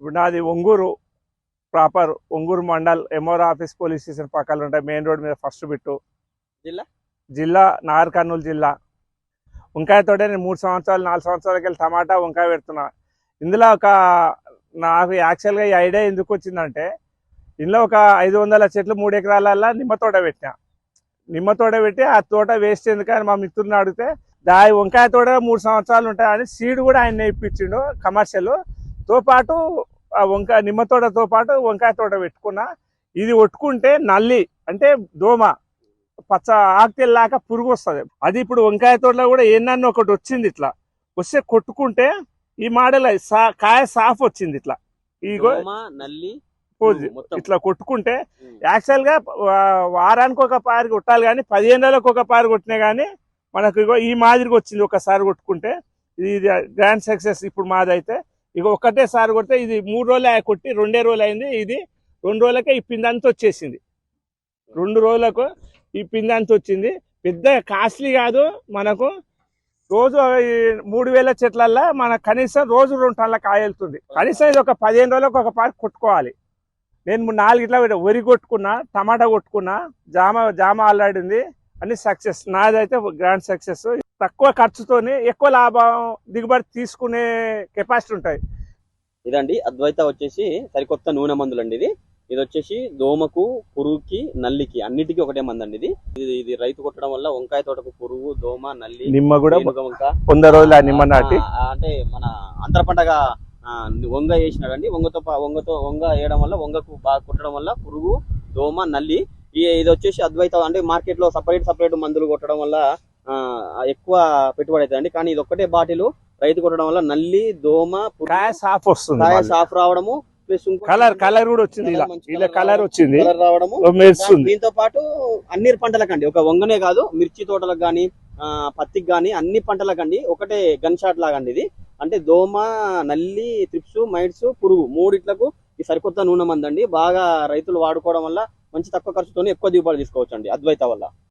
ఇప్పుడు నాది Vangoor proper Vangoor mandal MR office police station పక్కన ఉంటాయి. మెయిన్ రోడ్ మీద ఫస్ట్ బిట్టు. జిల్లా? జిల్లా నాగర్ కర్నూలు జిల్లా. వంకాయతోటే నేను మూడు సంవత్సరాలు నాలుగు సంవత్సరాలకి వెళ్ళి టమాటా వంకాయ పెడుతున్నా. ఇందులో ఒక నాకు యాక్చువల్గా ఈ ఐడియా ఎందుకు వచ్చిందంటే ఇందులో ఒక ఐదు వందల చెట్లు మూడు ఎకరాలల్లో నిమ్మ తోట పెట్టినా. నిమ్మ తోట పెట్టి ఆ తోట వేస్ట్ ఎందుకని మా మిత్రుని అడిగితే దాని వంకాయ తోట మూడు సంవత్సరాలు ఉంటాయని సీడ్ కూడా ఆయన ఇప్పించిండు కమర్షియల్. తో పాటు ఆ వంకాయ నిమ్మ తోటతో పాటు వంకాయ తోట పెట్టుకున్నా ఇది ఒట్టుకుంటే నల్లి అంటే దోమ పచ్చ ఆకుతెల్లాక పురుగు వస్తుంది అది ఇప్పుడు వంకాయ తోటలో కూడా ఏందన్న ఒకటి వచ్చింది ఇట్లా. వస్తే కొట్టుకుంటే ఈ మోడల్ సా- కాయ సాఫ్ వచ్చింది ఇట్లా. ఇగో దోమ, నల్లి ఇట్లా కొట్టుకుంటే. యాక్చువల్గా వారానికి ఒక పారి కొట్టాలి కానీ పదిహేను నెలలకు ఒక పారి కొట్టినా కానీ మనకు ఈ మాదిరిగా వచ్చింది. ఒకసారి కొట్టుకుంటే ఇది ఇది గ్రాండ్ సక్సెస్ ఇప్పుడు మాది అయితే ఇక ఒకటేసారి కొడితే ఇది మూడు రోజులే కొట్టి రెండే రోజులు అయింది. ఇది రెండు రోజులకే ఈ పిందంతా వచ్చేసింది. రెండు రోజులకు ఈ పిందంతా వచ్చింది. పెద్ద కాస్ట్లీ కాదు మనకు. రోజు మూడు వేల చెట్లల్లో మన కనీసం రోజు రెండు టన్నుల కాయ వెళ్తుంది. కనీసం ఇది ఒక పదిహేను రోజులకు ఒక పారి కొట్టుకోవాలి. నేను నాలుగు ఇట్లా వరి కొట్టుకున్నా టమాటా కొట్టుకున్నా జామ జామ అల్లాడింది అన్ని సక్సెస్ నాదైతే గ్రాండ్ సక్సెస్ తక్కువ ఖర్చుతోని ఎక్కువ లాభం దిగుబడి తీసుకునే కెపాసిటీ ఉంటాయి. ఇదండి అద్వైత వచ్చేసి సరికొత్త నూనె మందులు అండి ఇది. ఇది వచ్చేసి దోమకు పురుగుకి నల్లికి అన్నిటికీ ఒకటే మందు అండి ఇది ఇది రైతు కొట్టడం వల్ల వంకాయ తోటకు పురుగు దోమ నల్లి నిమ్మ కూడా వంద రోజులు నిమ్మ నాటి. అంటే మన అంతర పంటగా వంగ వేసినాడండి. వంగతో వంగతో వంగ వేయడం వల్ల వంగకు బాగా కుట్టడం వల్ల పురుగు దోమ నల్లి ఇది వచ్చేసి అద్వైత అంటే మార్కెట్లో సపరేట్ సపరేట్ మందులు కొట్టడం వల్ల ఆ, ఎక్కువ పెట్టుబడి అవుతుందండి కానీ ఇది ఒక్కటే బాటిల్ రైతు కొట్టడం వల్ల నల్లి దోమ సాఫ్ వస్తుంది. సాఫ్ రావడము ప్లస్ కలర్ కలర్ కూడా వచ్చింది ఇలా. కలర్ వచ్చింది. కలర్ రావడము. దీంతో పాటు అన్ని పంటలకండి. ఒక వంగనే కాదు మిర్చి తోటలకు కానీ పత్తికి కానీ అన్ని పంటలకండి ఒకటే గన్ షాట్ లాగండి ఇది. అంటే దోమ నల్లి త్రిప్స్ మైట్స్ పురుగు మూడిట్లకు ఈ సరికొత్త నూనె మందండి. బాగా రైతులు వాడుకోవడం వల్ల మంచి తక్కువ ఖర్చుతోనే ఎక్కువ దిగుబడి తీసుకోవచ్చు అండి అద్వైత వల్ల.